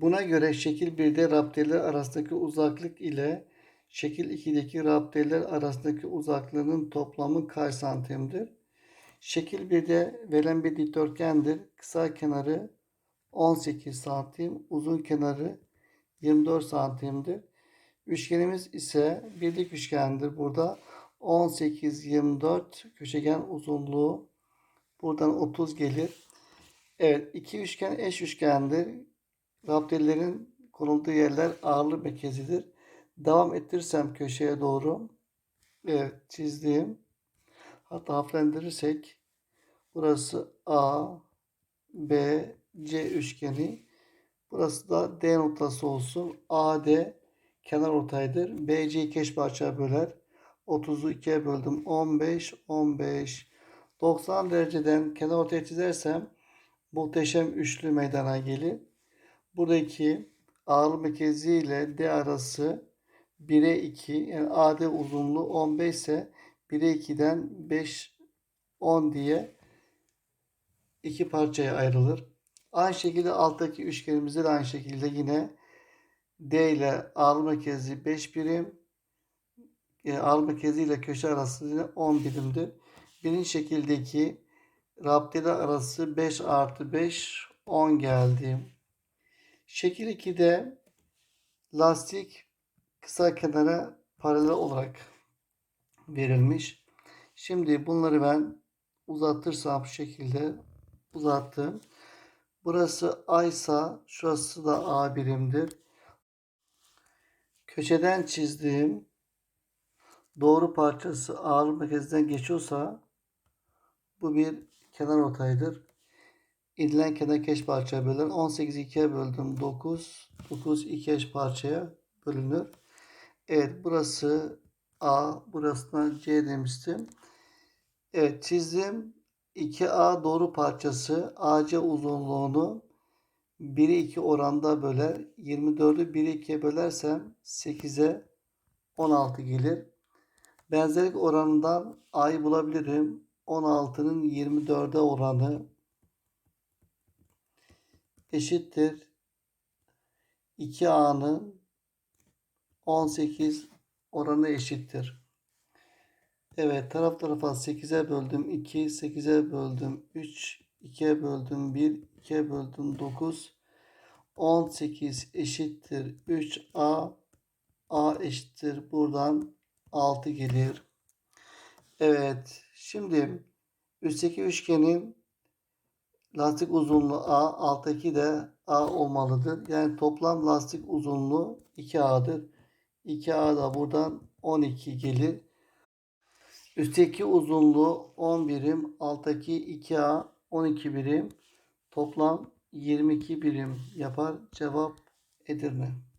Buna göre şekil 1'de rapteler arasındaki uzaklık ile şekil 2'deki rapteler arasındaki uzaklığının toplamı kaç santimdir? Şekil 1'de verilen bir dikdörtgendir. Kısa kenarı 18 santim, uzun kenarı 24 santimdir. Üçgenimiz ise birlik üçgendir. Burada 18, 24 köşegen uzunluğu buradan 30 gelir. Evet iki üçgen eş üçgendir. Raptelerin konulduğu yerler ağırlık merkezidir. Devam ettirirsem köşeye doğru. Evet çizdim. Hatta harflendirirsek burası A, B, C üçgeni. Burası da D noktası olsun. AD kenar ortaydır. BC iki eş parçaya böler. 30'u 2'ye böldüm. 15, 15. 90 dereceden kenar ortaya çizersem muhteşem üçlü meydana gelir. Buradaki ağırlık merkezi ile D arası 1'e 2 yani AD uzunluğu 15 ise 1'e 2'den 5 10 diye iki parçaya ayrılır. Aynı şekilde alttaki üçgenimizde de aynı şekilde yine D ile ağırlık merkezi 5 birim e, ağırlık merkezi ile köşe arası yine 10 birimdir. Birinci şekildeki rapteler arası 5 artı 5 10 geldi. Şekil 2'de lastik kısa kenara paralel olarak verilmiş. Şimdi bunları ben uzatırsam şu şekilde uzattım. Burası A ise şurası da A birimdir. Köşeden çizdiğim doğru parçası ağırlık merkezinden geçiyorsa bu bir kenar ortaydır. İnilen kenar keş parçaya bölünür. 18 2'ye böldüm 9. 9 2 eş parçaya bölünür. Evet burası A. Burasına C demiştim. Evet çizdim. 2A doğru parçası AC uzunluğunu 1'e 2 oranda böler. 24'ü 1'e 2'ye bölersem 8'e 16 gelir. Benzerlik oranından A'yı bulabilirim. 16'nın 24'e oranı eşittir. 2A'nın 18 oranı eşittir. Evet taraf tarafa 8'e böldüm 2, 8'e böldüm 3, 2'ye böldüm 1, 2'ye böldüm 9. 18 eşittir 3A. A eşittir buradan 6 gelir. Evet şimdi üstteki üçgenin lastik uzunluğu A, alttaki de A olmalıdır. Yani toplam lastik uzunluğu 2A'dır. 2A da buradan 12 gelir. Üstteki uzunluğu 10 birim, alttaki 2A 12 birim. Toplam 22 birim yapar. Cevap Edirne.